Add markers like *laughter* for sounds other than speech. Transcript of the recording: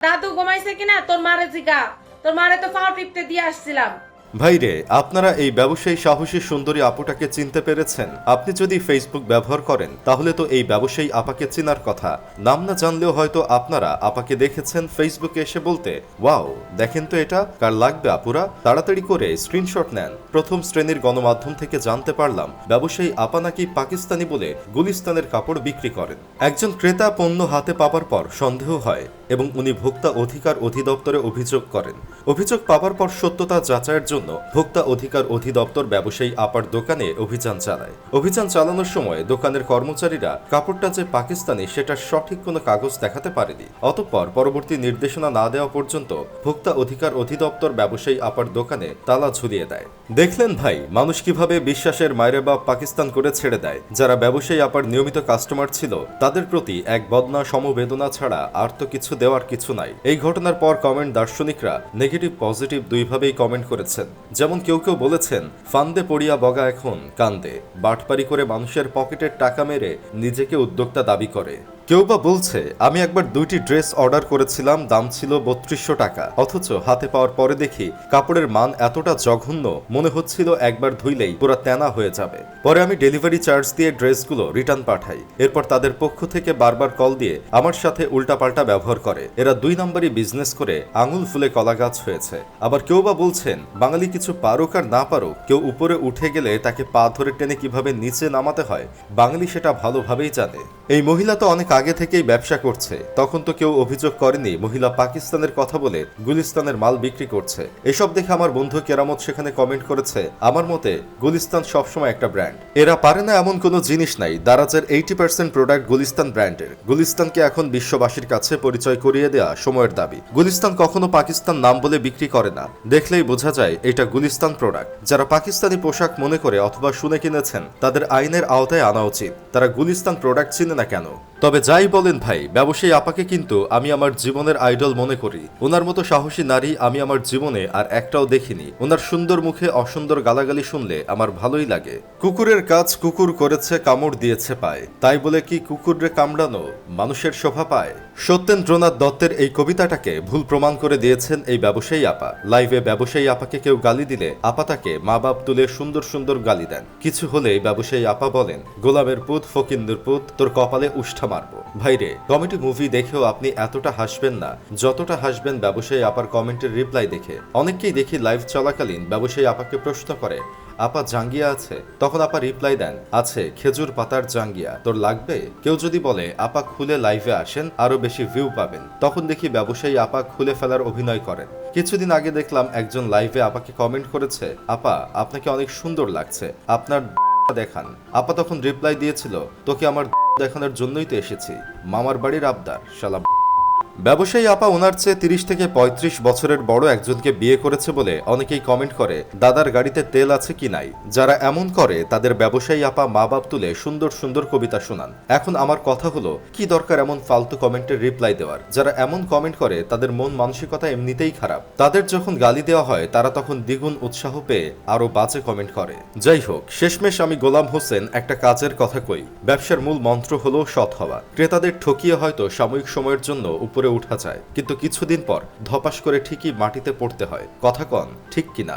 দাদু ঘুমাইছে কিনা? তোর মারে জিগা। তোর মারে তো পাওয়ার টিপতে দিয়ে আসছিলাম। ভাইরে, আপনারা এই ব্যবসায়ী সাহসী সুন্দরী আপুটাকে চিনতে পেরেছেন? আপনি যদি ফেসবুক ব্যবহার করেন, তাহলে তো এই ব্যবসায়ী আপাকে চেনার কথা। নাম না জানলেও হয়তো আপনারা আপাকে দেখেছেন ফেসবুকে এসে বলতে, ওয়াও, দেখেন তো এটা, কার লাগবে আপুরা? তাড়াতাড়ি করে স্ক্রিনশট নেন। প্রথম শ্রেণির গণমাধ্যম থেকে জানতে পারলাম, ব্যবসায়ী আপা নাকি পাকিস্তানি বলে গুলিস্তানের কাপড় বিক্রি করেন। একজন ক্রেতা পণ্য হাতে পাবার পর সন্দেহ হয় এবং উনি ভোক্তা অধিকার অধিদপ্তরে অভিযোগ করেন। অভিযোগ পাবার পর সত্যতা যাচাইয়ের জন্য ভোক্তা অধিকার অধিদপ্তর ব্যবসায়ী আপার দোকানে অভিযান চালায়। অভিযান চালানোর সময় দোকানের কর্মচারীরা কাপড়টা যে পাকিস্তানি সেটার সঠিক কোনো কাগজ দেখাতে পারেনি। অতঃপর পরবর্তী নির্দেশনা না দেওয়া পর্যন্ত ভোক্তা অধিকার অধিদপ্তর ব্যবসায়ী আপার দোকানে তালা ঝুলিয়ে দেয়। দেখলেন ভাই, মানুষ কীভাবে বিশ্বাসের মায়েরে বা পাকিস্তান করে ছেড়ে দেয়। যারা ব্যবসায়ী আপার নিয়মিত কাস্টমার ছিল, তাদের প্রতি এক বদনা সমবেদনা ছাড়া আর তো কিছু দেওয়ার কিছু নাই। এই ঘটনার পর কমেন্ট দার্শনিকরা নেগেটিভ, পজিটিভ দুইভাবেই কমেন্ট করেছেন। যেমন কেউ কেউ বলেছেন, ফান্দে পড়িয়া বগা এখন, কান্দে। বাটপারি করে মানুষের পকেটের টাকা মেরে নিজেকে উদ্যোক্তা দাবি করে। কেউ বা বলছে, আমি একবার দুইটি ড্রেস অর্ডার করেছিলাম, দাম ছিল বত্রিশশো টাকা। অথচ হাতে পাওয়ার পরে দেখি কাপড়ের মান এতটা জঘন্য, মনে হচ্ছিল একবার ধুইলেই পুরো তেনা হয়ে যাবে। পরে আমি ডেলিভারি চার্জ দিয়ে ড্রেসগুলো রিটার্ন পাঠাই। এরপর তাদের পক্ষ থেকে বারবার কল দিয়ে আমার সাথে উল্টাপাল্টা ব্যবহার করে। এরা দুই নম্বরই বিজনেস করে আঙুল ফুলে কলা গাছ হয়েছে। আবার কেউ বা বলছেন, বাঙালি কিছু পারুক আর না পারুক, কেউ উপরে উঠে গেলে তাকে পা ধরে টেনে কীভাবে নিচে নামাতে হয়? বাঙালি সেটা ভালোভাবেই জানে। এই মহিলা তো অনেক আগে থেকেই ব্যবসা করছে, তখন তো কেউ অভিযোগ করেনি মহিলা পাকিস্তানের কথা বলে গুলিস্তানের মাল বিক্রি করছে। এসব দেখে আমার বন্ধু কেরামত সেখানে কমেন্ট করেছে, আমার মতে গুলিস্তান সবসময় একটা ব্র্যান্ড। এরা পারে না এমন কোনো জিনিস নাই, দারাজের এইটি পার্সেন্ট প্রোডাক্ট গুলিস্তান ব্র্যান্ডের। গুলিস্তানকে এখন বিশ্ববাসীর কাছে পরিচয় করিয়ে দেয়া সময়ের দাবি। গুলিস্তান কখনো পাকিস্তান নাম বলে বিক্রি করে না। দেখলেই বোঝা যায় এটা গুলিস্তান প্রোডাক্ট। যারা পাকিস্তানি পোশাক মনে করে অথবা শুনে কিনেছেন, তাদের আইনের আওতায় আনা উচিত। তারা গুলিস্তান প্রোডাক্ট চিনে না কেন? তবে যাই বলেন ভাই, ব্যবসায়ী আপাকে কিন্তু আমি আমার জীবনের আইডল মনে করি। ওনার মতো সাহসী নারী আমি আমার জীবনে আর একটাও দেখিনি। ওনার সুন্দর মুখে অসুন্দর গালাগালি শুনলে আমার ভালোই লাগে। কুকুরের কাজ কুকুর করেছে, কামড় দিয়েছে পায়। তাই বলে কি কুকুররে কামড়ানো মানুষের শোভা পায়? সত্যেন্দ্রনাথ দত্তের এই কবিতাটাকে ভুল প্রমাণ করে দিয়েছেন এই ব্যবসায়ী আপা। লাইভে ব্যবসায়ী আপাকে কেউ গালি দিলে আপা তাকে মা বাপ তুলে সুন্দর সুন্দর গালি দেন। কিছু হলেই ব্যবসায়ী আপা বলেন, গোলামের পুত, ফকিন্দুর পুত, তোর কপালে উষ্ঠা মারবো। ভাইরে কমেডি মুভি দেখেও আপনি এতটা হাসবেন না। যতটা হাসবেন ব্যবসায়ী আপার কমেন্টের রিপ্লাই দেখে। অনেককেই দেখি লাইভ চলাকালীন ব্যবসায়ী আপাকে প্রশ্ন করে আপা জাঙ্গিয়া আছে। তখন আপা রিপ্লাই দেন, আছে, খেজুর পাতার জাঙ্গিয়া। তোর লাগবে? কেউ যদি বলে, আপা খুলে লাইভে আসেন, আরও বেশি ভিউ পাবেন। তখন দেখি ব্যবসায়ী আপা খুলে ফেলার অভিনয় করেন। কিছুদিন আগে দেখলাম একজন লাইভে আপাকে কমেন্ট করেছে, আপা, আপনাকে অনেক সুন্দর লাগছে, আপনার *laughs* দেখান। আপা তখন রিপ্লাই দিয়েছিল, তোকে আমার *laughs* দেখানোর জন্যই তো এসেছি। মামার বাড়ির আবদার, শালা ব্যবসায়ী আপা ওনার চেয়ে তিরিশ থেকে পঁয়ত্রিশ বছরের বড় একজনকে বিয়ে করেছে বলে অনেকেই কমেন্ট করে, দাদার গাড়িতে তেল আছে কি নাই? যারা এমন করে, তাদের ব্যবসায়ী আপা মা বাপ তুলে সুন্দর সুন্দর কবিতা শোনান। এখন আমার কথা হলো, কি দরকার এমন ফালতু কমেন্টের রিপ্লাই দেওয়ার? যারা এমন কমেন্ট করে, তাদের মন মানসিকতা এমনিতেই খারাপ। তাদের যখন গালি দেওয়া হয়, তারা তখন দ্বিগুণ উৎসাহ পেয়ে আরও বাজে কমেন্ট করে। যাই হোক, শেষমেশ আমি গোলাম হোসেন একটা কাজের কথা কই। ব্যবসার মূল মন্ত্র হলো সৎ হওয়া। ক্রেতাদের ঠকিয়ে হয়তো সাময়িক সময়ের জন্য উপরে উঠা যায়, কিন্তু কিছুদিন পর ধপাস করে ঠিকই মাটিতে পড়তে হয়। কথা কন, ঠিক কিনা?